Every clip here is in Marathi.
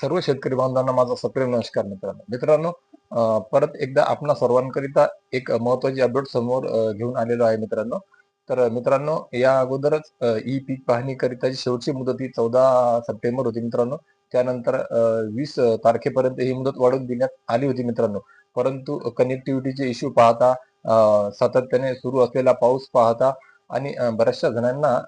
सर्व शेतकरी बांधवांना माझा सप्रेम नमस्कार मित्रांनो. मित्रांनो परत एकदा आपणा सर्वांकरिता एक महत्वाची अपडेट समोर घेऊन आलेलो आहे मित्रांनो. तर मित्रांनो या अगोदरच ई पीक पाहणी करिताची शेवटची मुदत ही चौदा सप्टेंबर होती मित्रांनो. त्यानंतर वीस तारखेपर्यंत ही मुदत वाढवून देण्यात आली होती मित्रांनो. परंतु कनेक्टिव्हिटीचे इश्यू पाहता सातत्याने सुरू असलेला पाऊस पाहता आणि बऱ्याचशा जणांना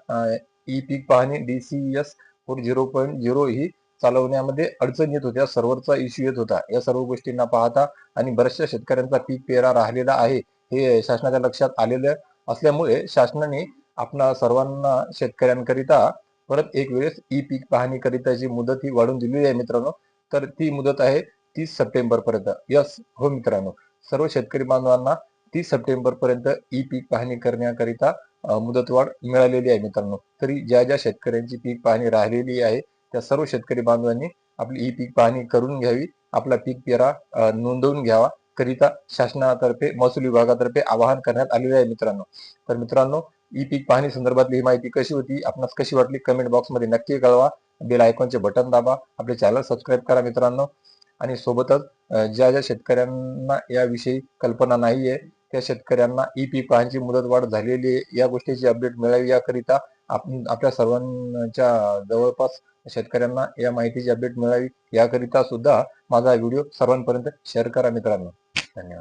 ई पीक पाहणी D C S four zero point zero ही चालवण्यामध्ये अडचण येत होत्या. सर्व्हरचा इश्यू येत होता. या सर्व गोष्टींना पाहता आणि बऱ्याचशा शेतकऱ्यांचा पीक पेरा राहिलेला आहे हे शासनाच्या लक्षात आलेलं असल्यामुळे शासनाने आपणा सर्वांना शेतकऱ्यांकरिता परत एक वेळेस ई पीक पाहणी करिताची मुदत ही वाढवून दिलेली आहे मित्रांनो तर ती मुदत आहे तीस सप्टेंबर पर्यंत. यस हो मित्रांनो. सर्व शेतकरी बांधवांना तीस सप्टेंबर पर्यंत ई पीक पाहणी करण्याकरिता मुदतवाढ मिळालेली आहे मित्रांनो. तरी ज्या ज्या शेतकऱ्यांची पीक पाहणी राहिलेली आहे त्या सर्व शेतकरी बांधवांनी आपली ई पीक पाहणी करून घ्यावी. आपला पीक पेरा नोंदवून घ्यावा. करिता शासनातर्फे महसूल विभागातर्फे आवाहन करण्यात आलेले आहे मित्रांनो. तर मित्रांनो ई पीक पाहणी संदर्भातली ही माहिती कशी होती आपणास कशी वाटली कमेंट बॉक्समध्ये नक्की कळवा. बेल आयकॉनचे बटन दाबा. आपले चॅनल सबस्क्राईब करा मित्रांनो. आणि सोबतच ज्या ज्या शेतकऱ्यांना याविषयी कल्पना नाहीये त्या शेतकऱ्यांना ई पीक पाहणीची मुदत वाढ झालेली आहे. या गोष्टीची अपडेट मिळावी याकरिता आपण आपल्या सर्वांच्या जवळपास शेतकऱ्यांना या माहितीची अपडेट मिळावी याकरिता सुद्धा माझा व्हिडिओ सर्वांपर्यंत शेअर करा मित्रांनो. धन्यवाद.